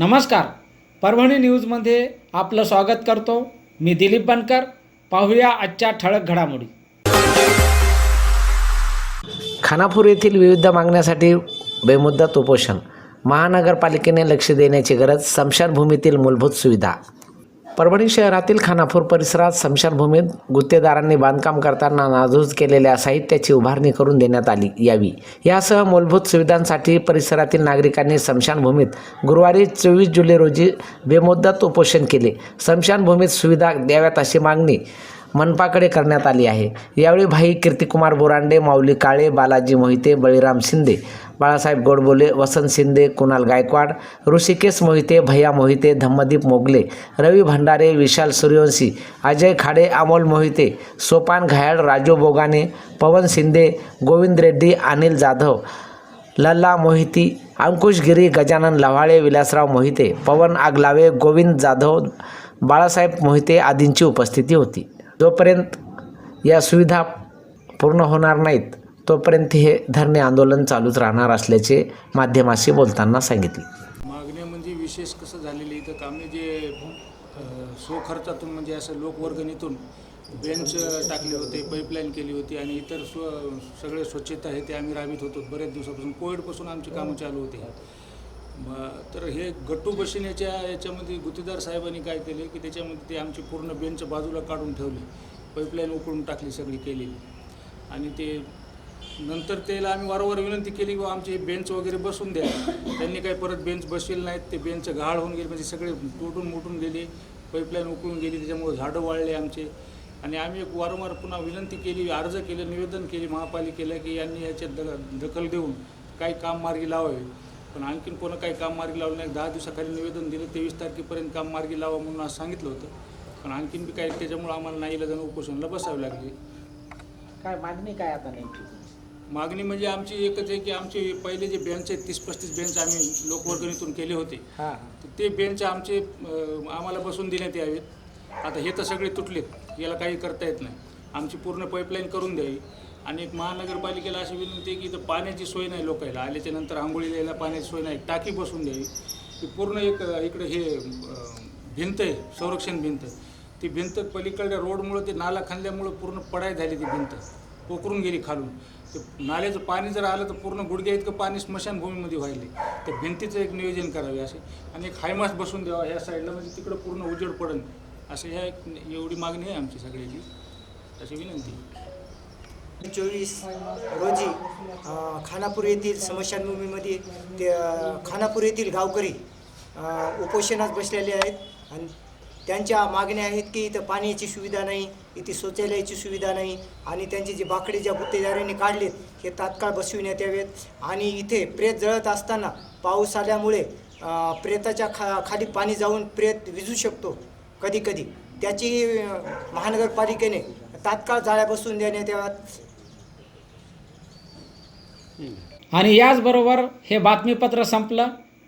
नमस्कार. परभणी न्यूजमध्ये आपलं स्वागत करतो. मी दिलीप बनकर. पाहूया आजच्या ठळक घडामोडी. खानापूर येथील विविध मागण्यासाठी बेमुद्दत उपोषण. महानगरपालिकेने लक्ष देण्याची गरज स्मशानभूमीतील मूलभूत सुविधा. परभणी शहरातील खानापूर परिसरात स्मशानभूमीत गुत्तेदारांनी बांधकाम करताना नाजूज केलेल्या साहित्याची उभारणी करून देण्यात आली यावी. यासह मूलभूत सुविधांसाठी परिसरातील नागरिकांनी स्मशानभूमीत गुरुवारी चोवीस जुलै रोजी बेमुद्दत उपोषण केले. स्मशानभूमीत सुविधा द्याव्यात अशी मागणी मनपाकडे करण्यात आली आहे. यावेळी भाई कीर्तिकुमार बोरांडे माऊली काळे बालाजी मोहिते बळीराम शिंदे बाळासाहेब गोडबोले वसंत शिंदे कुणाल गायकवाड ऋषिकेश मोहिते भैया मोहिते धम्मदीप मोगले रवी भंडारे विशाल सूर्यवंशी अजय खाडे अमोल मोहिते सोपान घायाळ राजू बोगाने पवन शिंदे गोविंद रेड्डी अनिल जाधव लल्ला मोहिती अंकुश गिरी गजानन लव्हाळे विलासराव मोहिते पवन आगलावे गोविंद जाधव बाळासाहेब मोहिते आदींची उपस्थिती होती. जोपर्यंत या सुविधा पूर्ण होणार नाहीत तोपर्यंत हे धरणे आंदोलन चालूच राहणार असल्याचे माध्यमाशी बोलताना सांगितले. मागण्या म्हणजे विशेष कसं झालेलं इथं कामे जे स्वखर्चातून म्हणजे असं लोकवर्गणीतून बेंच टाकले होते पाईपलाईन केली होती आणि इतर स्व सगळे स्वच्छता आहे ते आम्ही राबीत होतो. बऱ्याच दिवसापासून कोविडपासून आमची कामं चालू होती. तर हे गट्टू बसण्याच्या याच्यामध्ये गुत्तेदार साहेबांनी काय केले की त्याच्यामध्ये ते आमची पूर्ण बेंच बाजूला काढून ठेवली. पाईपलाईन उकळून टाकली सगळी केलेली. आणि ते नंतर त्याला आम्ही वारंवार विनंती केली की बुवा आमचे बेंच वगैरे बसून द्या. त्यांनी काही परत बेंच बसलेले नाहीत. ते बेंच घाळ होऊन गेले म्हणजे सगळे तुटून मुटून गेले पाईपलाईन उकळून गेली त्याच्यामुळे झाडं वाळले आमचे. आणि आम्ही एक वारंवार पुन्हा विनंती केली अर्ज केले निवेदन केले महापालिकेला की यांनी याच्यात द दखल देऊन काही काम मार्गी लावावे. पण आणखीन कोणं काही काम मार्गी लावलं नाही दहा दिवसाखाली निवेदन दिलं तेवीस तारखेपर्यंत काम मार्गी लावा म्हणून आज सांगितलं होतं. पण आणखीन बी काही त्याच्यामुळे आम्हाला नाही जाणं उपोषणाला बसावे लागले. काय मागणी काय आता नेमकी? मागणी म्हणजे आमची एकच आहे की आमचे पहिले जे बेंच आहेत तीस पस्तीस बेंच आम्ही लोकवर्गणीतून केले होते. हां तर ते बेंच आमचे अं, आम्हाला बसून देण्यात यावेत. आता हे तर सगळे तुटलेत. याला काही करता येत नाही. आमची पूर्ण पाईपलाईन करून द्यावी. आणि एक महानगरपालिकेला अशी विनंती आहे की इथं पाण्याची सोय नाही लोकायला. आल्याच्यानंतर आंघोळीला यायला पाण्याची सोय नाही. टाकी बसून द्यावी. ती पूर्ण एक अं, इकडं हे अं, भिंत आहे संरक्षण भिंत. ती भिंत पलीकडल्या रोडमुळं ते नाला खांदल्यामुळं पूर्ण पडाय झाली ती भिंत. पोखरून गेली खालून. ते नाल्याचं पाणी जर आलं तर पूर्ण गुडघ्या इतकं पाणी स्मशानभूमीमध्ये व्हायले. तर भिंतीचं एक नियोजन करावे असे. आणि एक हायमास बसून द्यावा ह्या साईडला म्हणजे तिकडं पूर्ण उजेड पडन. असं ह्या एक एवढी मागणी आहे आमची सगळ्याची. अशी विनंती. चोवीस रोजी खानापूर येथील स्मशानभूमीमध्ये ते खानापूर येथील गावकरी उपोषणात बसलेले आहेत. आणि त्यांच्या मागण्या आहेत की इथं पाण्याची सुविधा नाही इथे शौचालयाची सुविधा नाही आणि त्यांचे जे बाकडे ज्या गुत्तेदारांनी काढलेत हे तात्काळ बसविण्यात यावेत. आणि इथे प्रेत जळत असताना पाऊस आल्यामुळे प्रेताच्या खा खाली पाणी जाऊन प्रेत विजू शकतो कधी कधी. त्याची महानगरपालिकेने तात्काळ जाळ्या बसवून देण्यात याव्यात. आणि याचबरोबर हे बातमीपत्र संपलं.